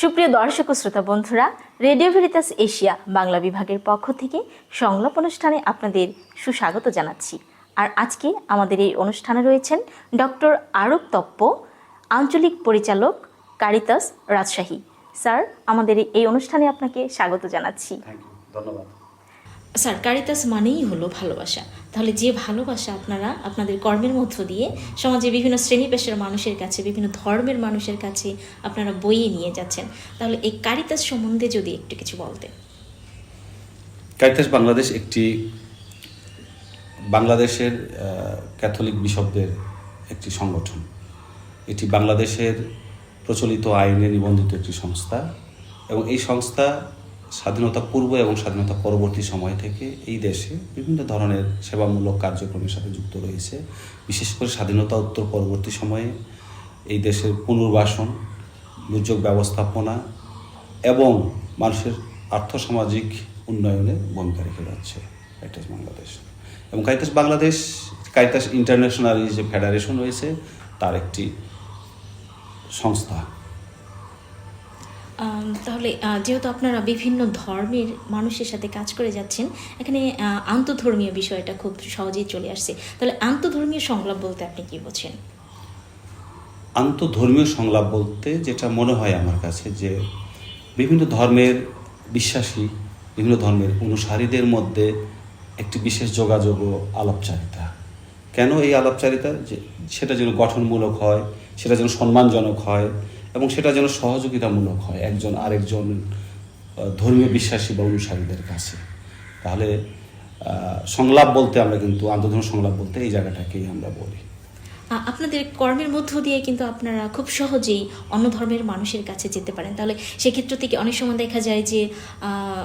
সুপ্রিয় দর্শক ও শ্রোতা বন্ধুরা, রেডিও ভেরিতাস এশিয়া বাংলা বিভাগের পক্ষ থেকে সংলাপ অনুষ্ঠানে আপনাদের সুস্বাগত জানাচ্ছি। আর আজকে আমাদের এই অনুষ্ঠানে রয়েছেন ডক্টর আরব তপ্প, আঞ্চলিক পরিচালক কারিতাস রাজশাহী। স্যার, আমাদের এই অনুষ্ঠানে আপনাকে স্বাগত জানাচ্ছি। ধন্যবাদ। স্যার কারিতাস মানেই হলো ভালোবাসা। তাহলে যে ভালোবাসা আপনারা আপনাদের কর্মের মধ্য দিয়ে সমাজে বিভিন্ন শ্রেণি পেশার মানুষের কাছে, বিভিন্ন ধর্মের মানুষের কাছে আপনারা বইয়ে নিয়ে যাচ্ছেন। তাহলে এই কারিতাস সম্বন্ধে যদি একটু কিছু বলতেন। কারিতাস বাংলাদেশ একটি বাংলাদেশের ক্যাথলিক বিশপদের একটি সংগঠন। এটি বাংলাদেশের প্রচলিত আইনে নিবন্ধিত একটি সংস্থা এবং এই সংস্থা স্বাধীনতা পূর্ব এবং স্বাধীনতা পরবর্তী সময় থেকে এই দেশে বিভিন্ন ধরনের সেবামূলক কার্যক্রমের সাথে যুক্ত রয়েছে। বিশেষ করে স্বাধীনতা উত্তর পরবর্তী সময়ে এই দেশের পুনর্বাসন, দুর্যোগ ব্যবস্থাপনা এবং মানুষের আর্থসামাজিক উন্নয়নে ভূমিকা রেখে যাচ্ছে কাইটাস বাংলাদেশ। এবং কাইটাস বাংলাদেশ কাইটাস ইন্টারন্যাশনাল যে ফেডারেশন রয়েছে, তার একটি সংস্থা। তাহলে যেহেতু আপনারা বিভিন্ন ধর্মের মানুষের সাথে কাজ করে যাচ্ছেন, এখানে আন্তধর্মীয় বিষয়টা খুব সহজেই চলে আসছে। তাহলে আন্তধর্মীয় সংলাপ বলতে আপনি কি বোঝেন? আন্তধর্মীয় সংলাপ বলতে যেটা মনে হয় আমার কাছে যে, বিভিন্ন ধর্মের বিশ্বাসী, বিভিন্ন ধর্মের অনুসারীদের মধ্যে একটি বিশেষ যোগাযোগ ও আলাপচারিতা। কেন এই আলাপচারিতা? সেটা যেন গঠনমূলক হয়, সেটা যেন সম্মানজনক হয় এবং সেটা যেন সহযোগিতামূলক হয় একজন আরেকজন ধর্মীয় বিশ্বাসী বা অনুসারীদের কাছে। তাহলে সংলাপ বলতে আমরা কিন্তু আন্তধর্ম সংলাপ বলতে এই জায়গাটাকেই আমরা বলি। আপনাদের কর্মের মধ্য দিয়ে কিন্তু আপনারা খুব সহজেই অন্য ধর্মের মানুষের কাছে যেতে পারেন। তাহলে সেক্ষেত্র থেকে অনেক সময় দেখা যায় যে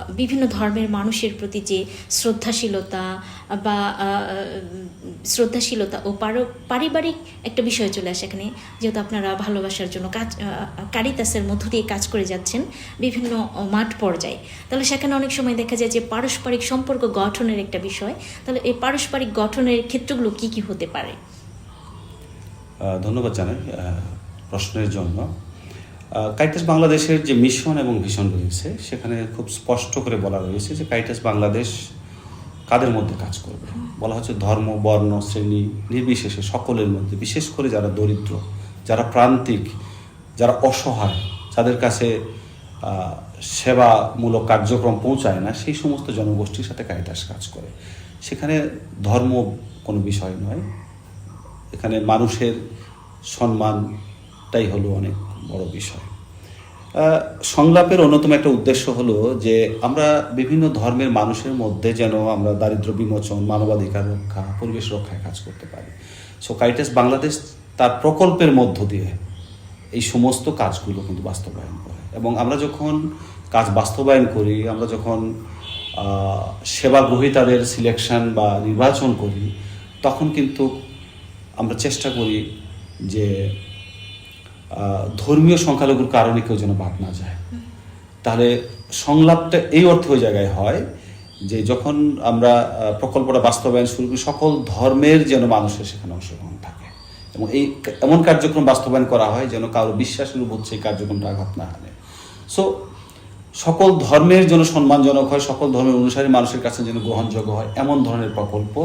বিভিন্ন ধর্মের মানুষের প্রতি যে শ্রদ্ধাশীলতা বা শ্রদ্ধাশীলতা ও পার- পারিবারিক একটা বিষয় চলে আসে এখানে। যেহেতু আপনারা ভালোবাসার জন্য কাজ কারিতাসের মধ্য দিয়ে কাজ করে যাচ্ছেন বিভিন্ন মাঠ পর্যায়ে। তাহলে সেখানে অনেক সময় দেখা যায় যে পারস্পরিক সম্পর্ক গঠনের একটা বিষয়। তাহলে এই পারস্পরিক গঠনের ক্ষেত্রগুলো কি কি হতে পারে? ধন্যবাদ জানাই প্রশ্নের জন্য। কাইটাস বাংলাদেশের যে মিশন এবং ভিশন রয়েছে, সেখানে খুব স্পষ্ট করে বলা রয়েছে যে কাইটাস বাংলাদেশ কাদের মধ্যে কাজ করবে? বলা হচ্ছে ধর্ম, বর্ণ, শ্রেণি, নির্বিশেষে সকলের মধ্যে, বিশেষ করে যারা দরিদ্র, যারা প্রান্তিক, যারা অসহায়, যাদের কাছে সেবামূলক কার্যক্রম পৌঁছায় না, সেই সমস্ত জনগোষ্ঠীর সাথে কাইটাস কাজ করে। সেখানে ধর্ম কোনো বিষয় নয় এখানে মানুষের সম্মানটাই হলো অনেক বড় বিষয়। সংলাপের অন্যতম একটা উদ্দেশ্য হলো যে আমরা বিভিন্ন ধর্মের মানুষের মধ্যে যেন আমরা দারিদ্র বিমোচন, মানবাধিকার রক্ষা, পরিবেশ রক্ষায় কাজ করতে পারি। সো কাইটাস বাংলাদেশ তার প্রকল্পের মধ্য দিয়ে এই সমস্ত কাজগুলো কিন্তু বাস্তবায়ন করে। এবং আমরা যখন কাজ বাস্তবায়ন করি, আমরা যখন সেবা গ্রহীতাদের সিলেকশন বা নির্বাচন করি, তখন কিন্তু আমরা চেষ্টা করি যে ধর্মীয় সংখ্যালঘুর কারণে কেউ যেন বাদ না যায়। তাহলে সংলাপটা এই অর্থ ওই জায়গায় হয় যে, যখন আমরা প্রকল্পটা বাস্তবায়ন শুরু করি, সকল ধর্মের যেন মানুষের সেখানে অংশগ্রহণ থাকে। এবং এই এমন কার্যক্রম বাস্তবায়ন করা হয় যেন কারও বিশ্বাসের উপর সেই কার্যক্রমটা আঘাত না হানে। সো সকল ধর্মের জন্য সম্মানজনক হয়, সকল ধর্মের অনুসারী মানুষের কাছে যেন গ্রহণযোগ্য হয়, এমন ধরনের প্রকল্প,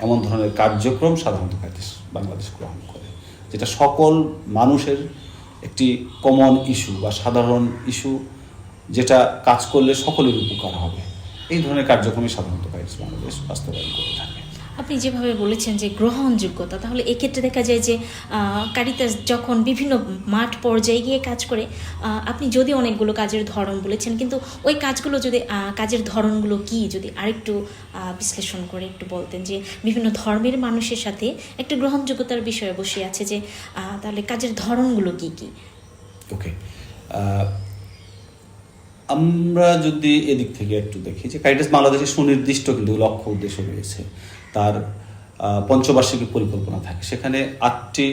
এমন ধরনের কার্যক্রম সাধারণত বাংলাদেশ গ্রহণ করে, যেটা সকল মানুষের একটি কমন ইস্যু বা সাধারণ ইস্যু যেটা কাজ করলে সকলের উপকার হবে। এই ধরনের কার্যক্রমে সাধারণত বাংলাদেশ বাস্তবায়ন করে থাকে। আপনি যেভাবে বলেছেন যে গ্রহণযোগ্যতা, তাহলে এক্ষেত্রে দেখা যায় যে কারিতাস যখন বিভিন্ন মাঠ পর্যায়ে গিয়ে কাজ করে আপনি যদি অনেকগুলো কাজের ধরন বলেছেন, কিন্তু ওই কাজগুলো যদি কাজের ধরনগুলো কি? যদি আরেকটু বিশ্লেষণ করে একটু বলতেন যে, বিভিন্ন ধর্মের মানুষের সাথে একটা গ্রহণযোগ্যতার বিষয় বসে আছে যে তাহলে কাজের ধরনগুলো কি কি? ওকে আমরা যদি এদিক থেকে একটু দেখি যে কাইটাস বাংলাদেশের সুনির্দিষ্ট কিন্তু লক্ষ্য উদ্দেশ্য রয়েছে। তার পঞ্চবার্ষিকী পরিকল্পনা থাকে। সেখানে আটটি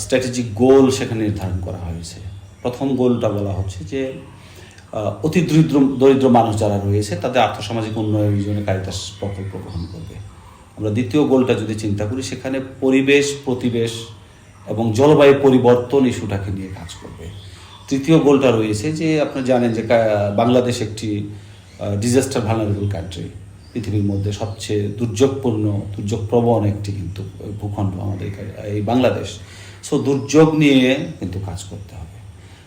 স্ট্র্যাটেজিক গোল সেখানে নির্ধারণ করা হয়েছে। প্রথম গোলটা বলা হচ্ছে যে অতি দরিদ্র দরিদ্র মানুষ যারা রয়েছে, তাদের আর্থসামাজিক উন্নয়নের জন্য কারিতাস প্রকল্প গ্রহণ করবে। আমরা দ্বিতীয় গোলটা যদি চিন্তা করি, সেখানে পরিবেশ, প্রতিবেশ এবং জলবায়ু পরিবর্তন ইস্যুটাকে নিয়ে কাজ করবে। তৃতীয় গোলটা রয়েছে যে আপনি জানেন যে বাংলাদেশ একটি ডিজাস্টার ভালনারেবল কান্ট্রি পৃথিবীর মধ্যে সবচেয়ে দুর্যোগপূর্ণ, দুর্যোগপ্রবণ একটি কিন্তু ভূখণ্ড আমাদের এই বাংলাদেশ। সো দুর্যোগ নিয়ে কিন্তু কাজ করতে হবে।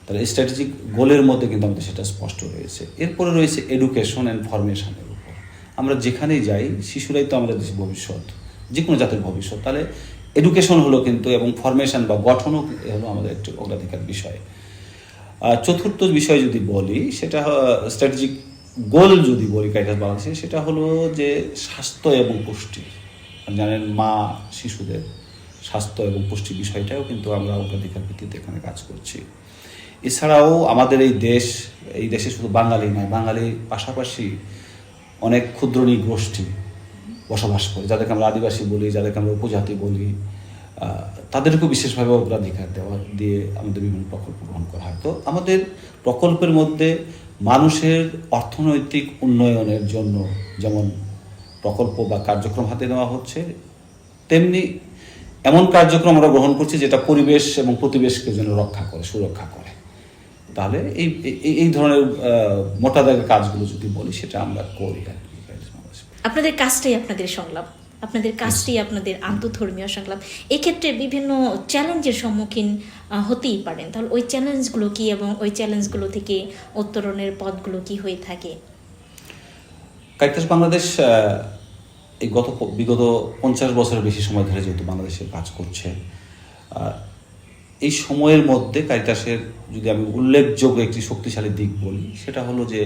তাহলে স্ট্র্যাটেজিক গোলের মধ্যে কিন্তু আমাদের সেটা স্পষ্ট রয়েছে। এরপরে রয়েছে এডুকেশন অ্যান্ড ফরমেশনের উপর। আমরা যেখানেই যাই, শিশুরাই তো আমাদের দেশের ভবিষ্যৎ যে কোনো জাতির ভবিষ্যৎ। তাহলে এডুকেশন হলো কিন্তু, এবং ফরমেশন বা গঠনও হলো আমাদের একটি অগ্রাধিকার বিষয়। চতুর্থ বিষয় যদি বলি, সেটা স্ট্র্যাটেজিক গোল যদি বলি কাইটাস বাংলাদেশে, সেটা হলো যে স্বাস্থ্য এবং পুষ্টি। জানেন মা শিশুদের স্বাস্থ্য এবং পুষ্টি বিষয়টাও কিন্তু আমরা অগ্রাধিকার ভিত্তিতে এখানে কাজ করছি। এছাড়াও আমাদের এই দেশ, এই দেশে শুধু বাঙালি নয় বাঙালির পাশাপাশি অনেক ক্ষুদ্র গোষ্ঠী বসবাস করে। যাদেরকে আমরা আদিবাসী বলি, যাদেরকে আমরা উপজাতি বলি তাদেরকেও বিশেষভাবে অগ্রাধিকার দেওয়া দিয়ে আমাদের বিভিন্ন প্রকল্প গ্রহণ করা হয়। তো আমাদের প্রকল্পের মধ্যে মানুষের অর্থনৈতিক উন্নয়নের জন্য যেমন প্রকল্প বা কার্যক্রম হাতে নেওয়া হচ্ছে, তেমনি এমন কার্যক্রম আমরা গ্রহণ করছি যেটা পরিবেশ এবং প্রতিবেশকে যেন রক্ষা করে, সুরক্ষা করে। তাহলে এই, এই- ধরনের মোটা দাগের কাজগুলো যদি বলি, সেটা আমরা করি আর কি। আপনাদের কাজটাই আপনাদের সংলাপ। আপনাদের কাজটি আপনাদের আন্তধর্মীয় সংলাপ। এক্ষেত্রে বিভিন্ন চ্যালেঞ্জের সম্মুখীন হতেই পারেন। তাহলে ওই চ্যালেঞ্জগুলো কি এবং ওই চ্যালেঞ্জগুলো থেকে উত্তরণের পথগুলো কি হয়ে থাকে? কাইতাস বাংলাদেশ এই গত বিগত পঞ্চাশ বছরের বেশি সময় ধরে যেহেতু বাংলাদেশে কাজ করছে এই সময়ের মধ্যে কারিতাসের যদি আমি উল্লেখযোগ্য একটি শক্তিশালী দিক বলি সেটা হলো যে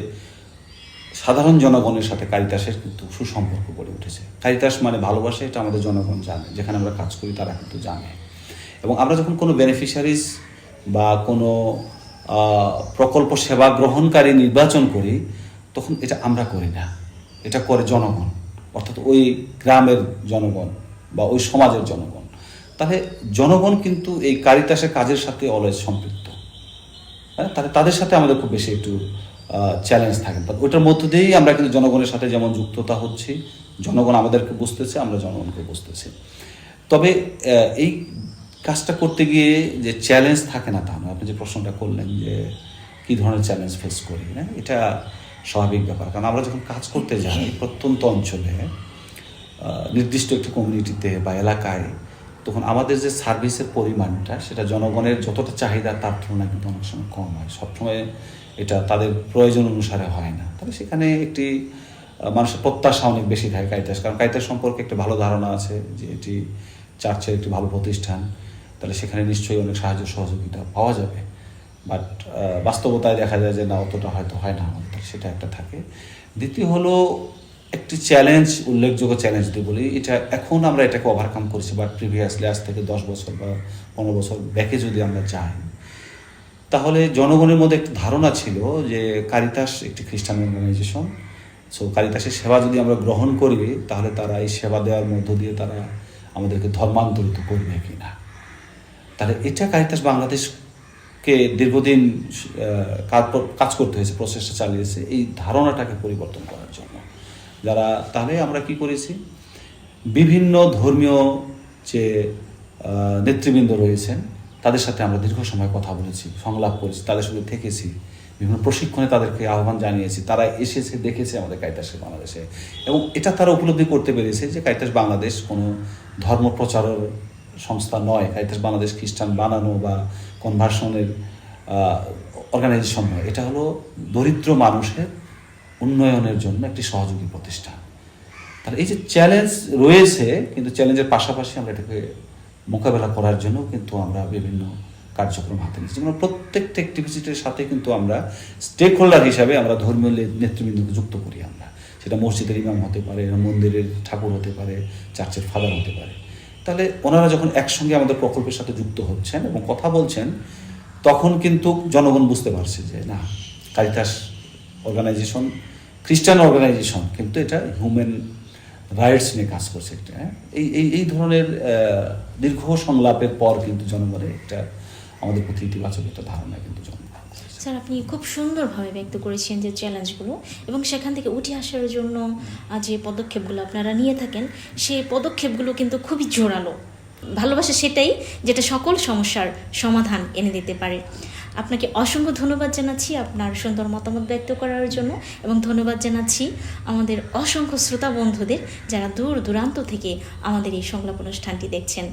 সাধারণ জনগণের সাথে কারিতাসের কিন্তু সুসম্পর্ক গড়ে উঠেছে। কারিতাস মানে ভালোবাসা, এটা আমাদের জনগণ জানে। যেখানে আমরা কাজ করি, তারা কিন্তু জানে। এবং আমরা যখন কোনো বেনিফিশিয়ারিজ বা কোনো প্রকল্প সেবা গ্রহণকারী নির্বাচন করি, তখন এটা আমরা করি না। এটা করে জনগণ। অর্থাৎ ওই গ্রামের জনগণ বা ওই সমাজের জনগণ। তাহলে জনগণ কিন্তু এই কারিতাসের কাজের সাথে অলওয়েজ সম্পৃক্ত। হ্যাঁ? তাহলে তাদের সাথে আমাদের খুব বেশি একটু চ্যালেঞ্জ থাকে। তা ওইটার মধ্য দিয়েই আমরা কিন্তু জনগণের সাথে যেমন যুক্ততা হচ্ছি জনগণ আমাদেরকে বুঝতেছে আমরা জনগণকে বুঝতেছি। তবে এই কাজটা করতে গিয়ে যে চ্যালেঞ্জ থাকে না তা নয় আপনি যে প্রশ্নটা করলেন যে কী ধরনের চ্যালেঞ্জ ফেস করি না এটা স্বাভাবিক ব্যাপার। কারণ আমরা যখন কাজ করতে যাই প্রত্যন্ত অঞ্চলে নির্দিষ্ট একটি কমিউনিটিতে বা এলাকায় তখন আমাদের যে সার্ভিসের পরিমাণটা, সেটা জনগণের যতটা চাহিদা, তার তুলনায় কিন্তু অনেক সময় কম হয়। সবসময় এটা তাদের প্রয়োজন অনুসারে হয় না। তবে সেখানে একটি মানুষের প্রত্যাশা অনেক বেশি থাকে কাইতাস কারণ কাইতাস সম্পর্কে একটা ভালো ধারণা আছে যে এটি চার্চের একটি ভালো প্রতিষ্ঠান, তাহলে সেখানে নিশ্চয়ই অনেক সাহায্য সহযোগিতা পাওয়া যাবে। বাট বাস্তবতায় দেখা যায় যে না, অতটা হয়তো হয় না আমাদের, সেটা একটা থাকে। দ্বিতীয় হলো একটি চ্যালেঞ্জ উল্লেখযোগ্য চ্যালেঞ্জ দিয়ে বলি, এটা এখন আমরা এটাকে ওভারকাম করেছি বাট প্রিভিয়াসলি আজ থেকে দশ বছর বা পনেরো বছর ব্যাকে যদি আমরা যাই, তাহলে জনগণের মধ্যে একটা ধারণা ছিল যে কারিতাস একটি খ্রিস্টান অর্গানাইজেশন সো কারিতাসের সেবা যদি আমরা গ্রহণ করি, তাহলে তারা এই সেবা দেওয়ার মধ্য দিয়ে তারা আমাদেরকে ধর্মান্তরিত করবে কিনা। তাহলে এটা কারিতাস বাংলাদেশকে দীর্ঘদিন কাজ করতে হয়েছে প্রচেষ্টা চালিয়েছে, এই ধারণাটাকে পরিবর্তন করার জন্য। যারা, তাহলে আমরা কি করেছি? বিভিন্ন ধর্মীয় যে নেতৃবৃন্দ রয়েছেন, তাদের সাথে আমরা দীর্ঘ সময় কথা বলেছি, সংলাপ করেছি, তাদের সঙ্গে থেকেছি, বিভিন্ন প্রশিক্ষণে তাদেরকে আহ্বান জানিয়েছি, তারা এসেছে, দেখেছে আমাদের কাইতাসে বাংলাদেশে। এবং এটা তারা উপলব্ধি করতে পেরেছে যে কাইতাস বাংলাদেশ কোনো ধর্ম প্রচারের সংস্থা নয়। কাইতাস বাংলাদেশ খ্রিস্টান বানানো বা কনভার্সনের অর্গানাইজেশন নয়। এটা হলো দরিদ্র মানুষের উন্নয়নের জন্য একটি সহযোগী প্রতিষ্ঠান। তাহলে এই যে চ্যালেঞ্জ রয়েছে, কিন্তু চ্যালেঞ্জের পাশাপাশি আমরা এটাকে মোকাবেলা করার জন্য কিন্তু আমরা বিভিন্ন কার্যক্রম হাতে নিচ্ছি যেমন প্রত্যেকটা অ্যাক্টিভিটির সাথে কিন্তু আমরা স্টেক হোল্ডার হিসাবে আমরা ধর্মীয় নেতৃবৃন্দকে যুক্ত করি আমরা। সেটা মসজিদের ইমাম হতে পারে, মন্দিরের ঠাকুর হতে পারে চার্চের ফাদার হতে পারে। তাহলে ওনারা যখন একসঙ্গে আমাদের প্রকল্পের সাথে যুক্ত হচ্ছেন এবং কথা বলছেন, তখন কিন্তু জনগণ বুঝতে পারছে যে, না কারিতাস অর্গানাইজেশন খ্রিস্টান অর্গানাইজেশন কিন্তু এটা হিউম্যান রাইটস নিয়ে কাজ করছে একটা হ্যাঁ? এই এই এই ধরনের দীর্ঘ সংলাপের পর কিন্তু জনগণের একটা আমাদের প্রতি ইতিবাচক একটা ধারণা কিন্তু জন্ম স্যার, আপনি খুব সুন্দরভাবে ব্যক্ত করেছেন যে চ্যালেঞ্জগুলো এবং সেখান থেকে উঠে আসার জন্য যে পদক্ষেপগুলো আপনারা নিয়ে থাকেন সেই পদক্ষেপগুলো কিন্তু খুবই জোরালো। ভালোবাসা সেটাই যেটা সকল সমস্যার সমাধান এনে দিতে পারে। আপনাকে অসংখ্য ধন্যবাদ জানাচ্ছি আপনার সুন্দর মতামত ব্যক্ত করার জন্য এবং ধন্যবাদ জানাচ্ছি আমাদের অসংখ্য শ্রোতা বন্ধুদের যারা দূর দূরান্ত থেকে আমাদের এই সংলাপ অনুষ্ঠানটি দেখছেন।